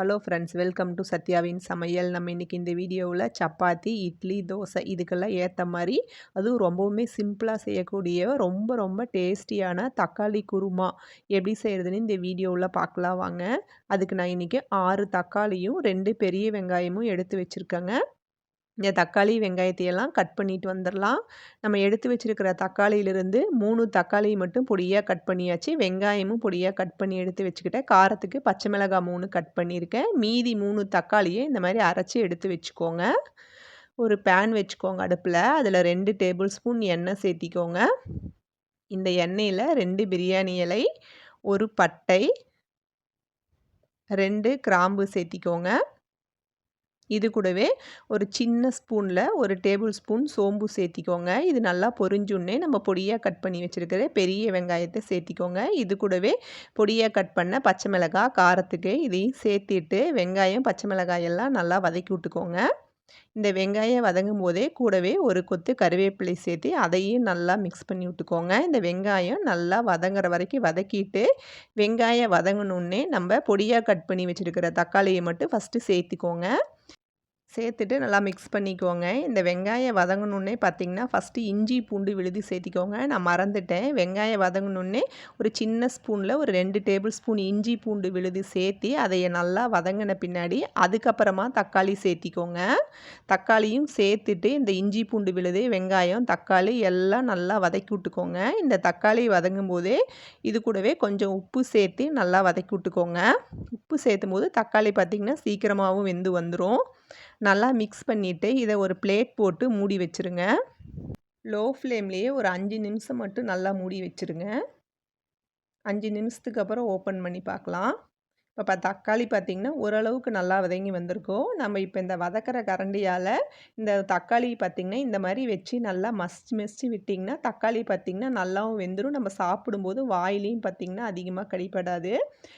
Hello friends welcome to சத்யாவின் சமையல் நம்ம இன்றைக்கி இந்த வீடியோவில் சப்பாத்தி இட்லி தோசை இதுக்கெல்லாம் ஏற்ற மாதிரி அதுவும் ரொம்பவுமே சிம்பிளாக செய்யக்கூடிய ரொம்ப ரொம்ப டேஸ்டியான தக்காளி குருமா. எப்படி செய்கிறதுன்னு இந்த வீடியோவில் பார்க்கலாம் வாங்க. அதுக்கு நான் இன்றைக்கி ஆறு தக்காளியும் ரெண்டு பெரிய வெங்காயமும் எடுத்து வச்சுருக்கேங்க. இந்த தக்காளி வெங்காயத்தையெல்லாம் கட் பண்ணிட்டு வந்துடலாம் நம்ம எடுத்து வச்சுருக்கிற தக்காளியிலிருந்து மூணு தக்காளி மட்டும் பொடியாக கட் பண்ணியாச்சு. வெங்காயமும் பொடியாக கட் பண்ணி எடுத்து வச்சுக்கிட்டேன். காரத்துக்கு பச்சை மிளகாய் மூணு கட் பண்ணியிருக்கேன். மீதி மூணு தக்காளியை இந்த மாதிரி அரைச்சி எடுத்து வச்சுக்கோங்க. ஒரு பேன் வச்சுக்கோங்க அடுப்பில். அதில் ரெண்டு டேபிள் ஸ்பூன் எண்ணெய் சேர்த்திக்கோங்க. இந்த எண்ணெயில் ரெண்டு பிரியாணி இலை ஒரு பட்டை ரெண்டு கிராம்பு சேர்த்திக்கோங்க. இது கூடவே ஒரு சின்ன ஸ்பூனில் ஒரு டேபிள் ஸ்பூன் சோம்பு சேர்த்திக்கோங்க. இது நல்லா பொரிஞ்சுன்னே நம்ம பொடியாக கட் பண்ணி வச்சுருக்கிற பெரிய வெங்காயத்தை சேர்த்திக்கோங்க. இது கூடவே பொடியாக கட் பண்ண பச்சை மிளகாய் காரத்துக்கு இதையும் சேர்த்திட்டு வெங்காயம் பச்சை மிளகாய் எல்லாம் நல்லா வதக்கி விட்டுக்கோங்க. இந்த வெங்காயம் வதங்கும் போதே கூடவே ஒரு கொத்து கருவேப்பிலை சேர்த்து அதையும் நல்லா மிக்ஸ் பண்ணி விட்டுக்கோங்க. இந்த வெங்காயம் நல்லா வதங்குற வரைக்கும் வதக்கிட்டு வெங்காயம் வதங்கணுன்னே நம்ம பொடியாக கட் பண்ணி வச்சுருக்கிற தக்காளியை மட்டும் ஃபஸ்ட்டு சேர்த்துக்கோங்க. சேர்த்துட்டு நல்லா மிக்ஸ் பண்ணிக்கோங்க. இந்த வெங்காயம் வதங்கணுன்னே பார்த்திங்கன்னா ஃபஸ்ட்டு இஞ்சி பூண்டு விழுதி சேர்த்திக்கோங்க. நான் மறந்துட்டேன். வெங்காயம் வதங்கணுன்னே ஒரு சின்ன ஸ்பூனில் ஒரு ரெண்டு டேபிள் ஸ்பூன் இஞ்சி பூண்டு விழுதி சேர்த்தி அதை நல்லா வதங்கின பின்னாடி அதுக்கப்புறமா தக்காளி சேர்த்திக்கோங்க. தக்காளியும் சேர்த்துட்டு இந்த இஞ்சி பூண்டு விழுது வெங்காயம் தக்காளி எல்லாம் நல்லா வதக்கி விட்டுக்கோங்க. இந்த தக்காளி வதங்கும் போதே இது கூடவே கொஞ்சம் உப்பு சேர்த்து நல்லா வதக்கி விட்டுக்கோங்க. உப்பு சேர்த்தும் போது தக்காளி பார்த்திங்கன்னா சீக்கிரமாகவும் வெந்து வந்துடும் நல்லா மிக்ஸ் பண்ணிவிட்டு இதை ஒரு பிளேட் போட்டு மூடி வச்சுருங்க. லோ ஃப்ளேம்லேயே ஒரு அஞ்சு நிமிஷம் மட்டும் நல்லா மூடி வச்சுருங்க. அஞ்சு நிமிஷத்துக்கு அப்புறம் ஓப்பன் பண்ணி பார்க்கலாம். இப்போ தக்காளி பார்த்திங்கன்னா ஓரளவுக்கு நல்லா வதங்கி வந்திருக்கோம் நம்ம இப்போ இந்த வதக்கிற கரண்டியால் இந்த தக்காளி பார்த்திங்கன்னா இந்த மாதிரி வச்சு நல்லா மசிச்சு மசிச்சு விட்டிங்கன்னா தக்காளி பார்த்திங்கன்னா நல்லாவும் வெந்துடும் நம்ம சாப்பிடும்போது வாயிலையும் பார்த்திங்கன்னா அதிகமாக கடிப்படாது.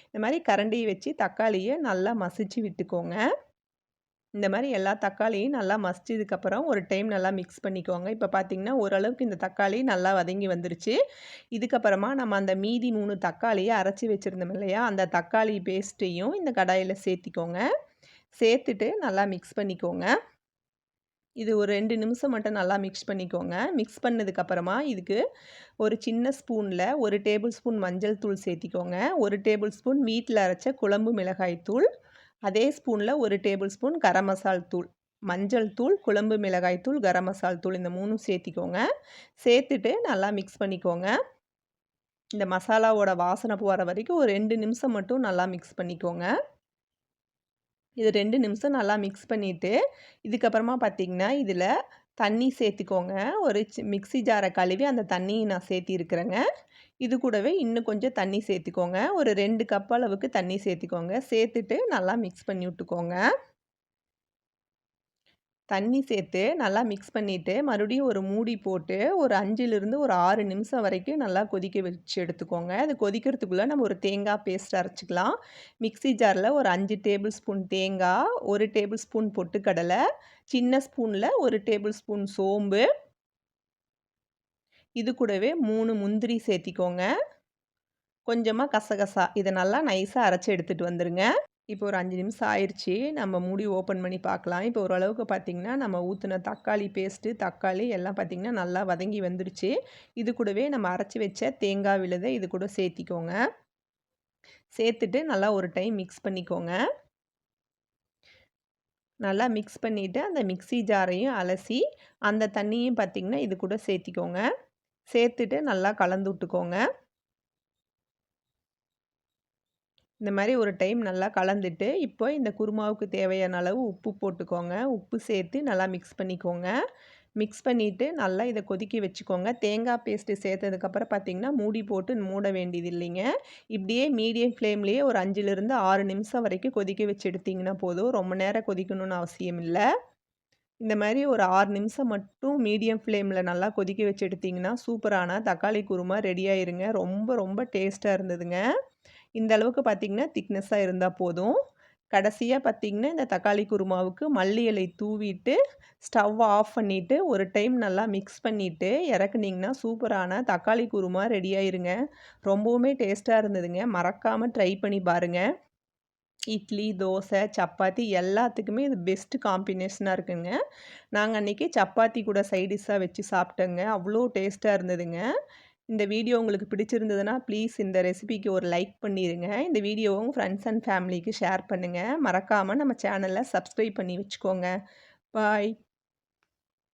இந்த மாதிரி கரண்டியை வச்சு தக்காளியை நல்லா மசிச்சு விட்டுக்கோங்க. இந்த மாதிரி எல்லா தக்காளியும் நல்லா மசிச்சதுக்கப்புறம் ஒரு டைம் நல்லா மிக்ஸ் பண்ணிக்கோங்க. இப்போ பார்த்திங்கன்னா ஓரளவுக்கு இந்த தக்காளி நல்லா வதங்கி வந்துருச்சு. இதுக்கப்புறமா நம்ம அந்த மீதி மூணு தக்காளியை அரைச்சி வச்சுருந்தோம் இல்லையா? அந்த தக்காளி பேஸ்ட்டையும் இந்த கடாயில் சேர்த்திக்கோங்க. சேர்த்துட்டு நல்லா மிக்ஸ் பண்ணிக்கோங்க. இது ஒரு ரெண்டு நிமிஷம் மட்டும் நல்லா மிக்ஸ் பண்ணிக்கோங்க. மிக்ஸ் பண்ணதுக்கப்புறமா இதுக்கு ஒரு சின்ன ஸ்பூனில் ஒரு டேபிள் ஸ்பூன் மஞ்சள் தூள் சேர்த்திக்கோங்க. ஒரு டேபிள் ஸ்பூன் வீட்டில் அரைச்ச குழம்பு மிளகாய் தூள் அதே ஸ்பூனில் ஒரு டேபிள் ஸ்பூன் கரம் மசால் தூள் மஞ்சள் தூள் குழம்பு மிளகாய் தூள் கரம் மசால் தூள் இந்த மூணும் சேர்த்திக்கோங்க. சேர்த்துட்டு நல்லா மிக்ஸ் பண்ணிக்கோங்க. இந்த மசாலாவோட வாசனை போகிற வரைக்கும் ஒரு ரெண்டு நிமிஷம் மட்டும் நல்லா மிக்ஸ் பண்ணிக்கோங்க. இது ரெண்டு நிமிஷம் நல்லா மிக்ஸ் பண்ணிவிட்டு இதுக்கப்புறமா பார்த்திங்கன்னா இதில் தண்ணி சேர்த்துக்கோங்க. ஒரு மிக்சி ஜாரை கழுவி அந்த தண்ணியை நான் சேர்த்திருக்கிறேங்க. இது கூடவே இன்னும் கொஞ்சம் தண்ணி சேர்த்துக்கோங்க. ஒரு ரெண்டு கப் அளவுக்கு தண்ணி சேர்த்துக்கோங்க. சேர்த்துட்டு நல்லா மிக்ஸ் பண்ணி விட்டுக்கோங்க. தண்ணி சேர்த்து நல்லா மிக்ஸ் பண்ணிவிட்டு மறுபடியும் ஒரு மூடி போட்டு ஒரு அஞ்சுலேருந்து ஒரு ஆறு நிமிஷம் வரைக்கும் நல்லா கொதிக்க வச்சு எடுத்துக்கோங்க. அது கொதிக்கிறதுக்குள்ளே நம்ம ஒரு தேங்காய் பேஸ்ட் அரைச்சிக்கலாம். மிக்சி ஜாரில் ஒரு அஞ்சு டேபிள் ஸ்பூன் தேங்காய் ஒரு டேபிள் ஸ்பூன் பொட்டுக்கடலை சின்ன ஸ்பூனில் ஒரு டேபிள் ஸ்பூன் சோம்பு இது கூடவே மூணு முந்திரி சேர்த்திக்கோங்க. கொஞ்சமாக கசகசா இதை நல்லா நைஸாக அரைச்சி எடுத்துகிட்டு வந்துடுங்க இப்போ ஒரு அஞ்சு நிமிஷம் ஆயிடுச்சு நம்ம மூடி ஓப்பன் பண்ணி பார்க்கலாம் இப்போ ஓரளவுக்கு பார்த்திங்கன்னா நம்ம ஊற்றின தக்காளி பேஸ்ட்டு தக்காளி எல்லாம் பார்த்திங்கன்னா நல்லா வதங்கி வந்துடுச்சு இது கூடவே நம்ம அரைச்சி வச்ச தேங்காய் விழுதை இது கூட சேர்த்திக்கோங்க. சேர்த்துட்டு நல்லா ஒரு டைம் மிக்ஸ் பண்ணிக்கோங்க. நல்லா மிக்ஸ் பண்ணிவிட்டு அந்த மிக்சி ஜாரையும் அலசி அந்த தண்ணியும் பார்த்திங்கன்னா இது கூட சேர்த்திக்கோங்க. சேர்த்துட்டு நல்லா கலந்து விட்டுக்கோங்க. இந்த மாதிரி ஒரு டைம் நல்லா கலந்துட்டு இப்போ இந்த குருமாவுக்கு தேவையான அளவு உப்பு போட்டுக்கோங்க. உப்பு சேர்த்து நல்லா மிக்ஸ் பண்ணிக்கோங்க. மிக்ஸ் பண்ணிவிட்டு நல்லா இதை கொதிக்க வச்சுக்கோங்க. தேங்காய் பேஸ்ட்டு சேர்த்ததுக்கப்புறம் பார்த்திங்கன்னா மூடி போட்டு மூட வேண்டியது இல்லைங்க. இப்படியே மீடியம் ஃப்ளேம்லேயே ஒரு அஞ்சுலேருந்து ஆறு நிமிஷம் வரைக்கும் கொதிக்க வச்சு எடுத்திங்கன்னா போதும். ரொம்ப நேரம் கொதிக்கணும்னு அவசியம் இல்லை. இந்த மாதிரி ஒரு ஆறு நிமிஷம் மட்டும் மீடியம் ஃப்ளேமில் நல்லா கொதிக்க வச்சு எடுத்திங்கன்னா சூப்பரான தக்காளி குருமா ரெடி ஆயிருங்க. ரொம்ப ரொம்ப டேஸ்ட்டாக இருந்ததுங்க. இந்த அளவுக்கு பார்த்திங்கன்னா திக்னஸ்ஸாக இருந்தால் போதும். கடைசியாக பார்த்திங்கன்னா இந்த தக்காளி குருமாவுக்கு மல்லி இலை தூவிட்டு ஸ்டவ் ஆஃப் பண்ணிவிட்டு ஒரு டைம் நல்லா மிக்ஸ் பண்ணிவிட்டு இறக்குனிங்கன்னா சூப்பரான தக்காளி குருமா ரெடி ஆயிருங்க. ரொம்பவுமே டேஸ்ட்டாக இருந்ததுங்க. மறக்காமல் ட்ரை பண்ணி பாருங்கள் இட்லி, தோசை, சப்பாத்தி எல்லாத்துக்குமே இது பெஸ்ட் காம்பினேஷனாக இருக்குங்க. நாங்கள் அன்னைக்கு சப்பாத்தி கூட சைடிஷாக வச்சு சாப்பிட்டோங்க. அவ்வளோ டேஸ்ட்டாக இருந்ததுங்க. இந்த வீடியோ உங்களுக்கு பிடிச்சிருந்ததுன்னா, ப்ளீஸ் இந்த ரெசிபிக்கு ஒரு லைக் பண்ணிடுங்க இந்த வீடியோவை உங்கள் ஃப்ரெண்ட்ஸ் அண்ட் ஃபேமிலிக்கு ஷேர் பண்ணுங்கள் மறக்காமல் நம்ம சேனலில் சப்ஸ்கிரைப் பண்ணி வச்சுக்கோங்க. பாய்.